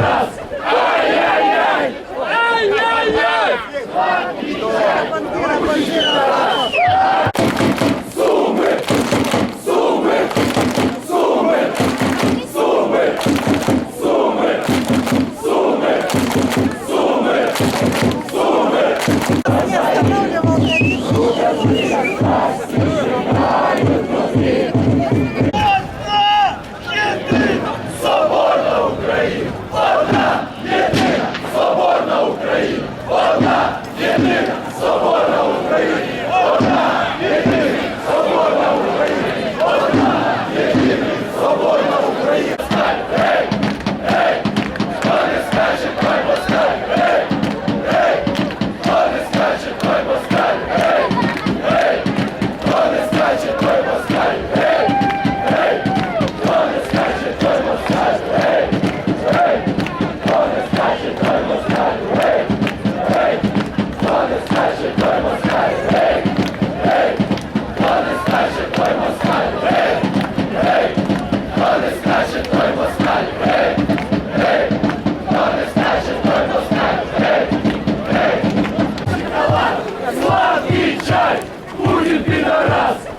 зараз! Ай-яй-яй! Ай-яй-яй! Суми! Суми! Суми! Суми! Суми! Суми! Суми! Суми! Суми! Слав чай, Путин пидорас!